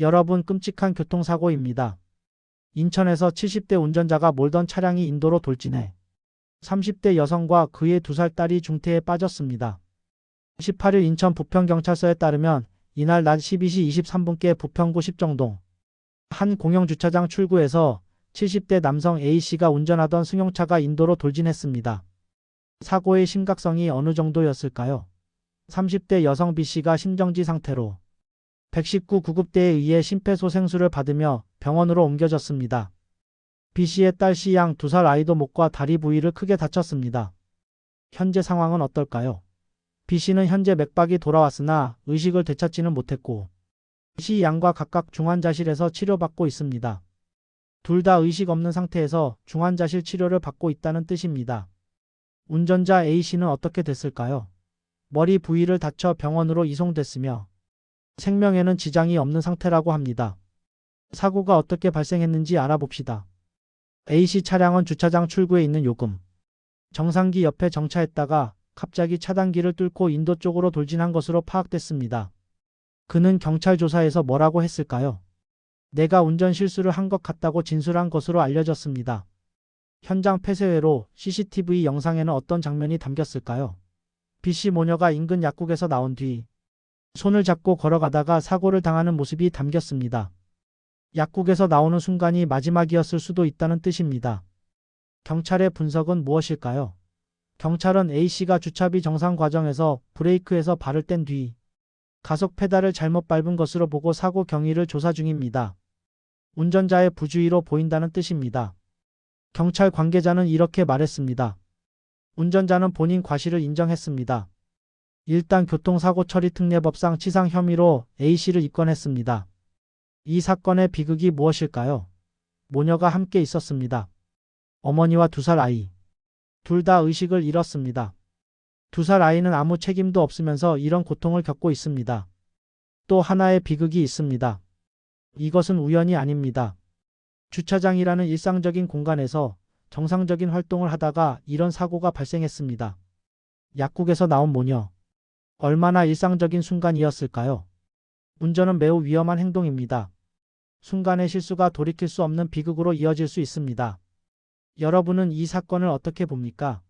여러분 끔찍한 교통사고입니다. 인천에서 70대 운전자가 몰던 차량이 인도로 돌진해 30대 여성과 그의 두살 딸이 중태에 빠졌습니다. 18일 인천 부평경찰서에 따르면 이날 낮 12시 23분께 부평구 십정동 한 공영주차장 출구에서 70대 남성 A씨가 운전하던 승용차가 인도로 돌진했습니다. 사고의 심각성이 어느 정도였을까요? 30대 여성 B씨가 심정지 상태로 119 구급대에 의해 심폐소생술을 받으며 병원으로 옮겨졌습니다. B씨의 딸 C양 두살 아이도 목과 다리 부위를 크게 다쳤습니다. 현재 상황은 어떨까요? B씨는 현재 맥박이 돌아왔으나 의식을 되찾지는 못했고 C양과 각각 중환자실에서 치료받고 있습니다. 둘 다 의식 없는 상태에서 중환자실 치료를 받고 있다는 뜻입니다. 운전자 A씨는 어떻게 됐을까요? 머리 부위를 다쳐 병원으로 이송됐으며 생명에는 지장이 없는 상태라고 합니다. 사고가 어떻게 발생했는지 알아봅시다. A씨 차량은 주차장 출구에 있는 요금 정상기 옆에 정차했다가 갑자기 차단기를 뚫고 인도 쪽으로 돌진한 것으로 파악됐습니다. 그는 경찰 조사에서 뭐라고 했을까요? 내가 운전 실수를 한 것 같다고 진술한 것으로 알려졌습니다. 현장 폐쇄회로 CCTV 영상에는 어떤 장면이 담겼을까요? B씨 모녀가 인근 약국에서 나온 뒤 손을 잡고 걸어가다가 사고를 당하는 모습이 담겼습니다. 약국에서 나오는 순간이 마지막이었을 수도 있다는 뜻입니다. 경찰의 분석은 무엇일까요? 경찰은 A씨가 주차비 정상 과정에서 브레이크에서 발을 뗀 뒤 가속 페달을 잘못 밟은 것으로 보고 사고 경위를 조사 중입니다. 운전자의 부주의로 보인다는 뜻입니다. 경찰 관계자는 이렇게 말했습니다. 운전자는 본인 과실을 인정했습니다. 일단 교통사고 처리 특례법상 치상 혐의로 A씨를 입건했습니다. 이 사건의 비극이 무엇일까요? 모녀가 함께 있었습니다. 어머니와 두 살 아이. 둘 다 의식을 잃었습니다. 두 살 아이는 아무 책임도 없으면서 이런 고통을 겪고 있습니다. 또 하나의 비극이 있습니다. 이것은 우연이 아닙니다. 주차장이라는 일상적인 공간에서 정상적인 활동을 하다가 이런 사고가 발생했습니다. 약국에서 나온 모녀. 얼마나 일상적인 순간이었을까요? 운전은 매우 위험한 행동입니다. 순간의 실수가 돌이킬 수 없는 비극으로 이어질 수 있습니다. 여러분은 이 사건을 어떻게 봅니까?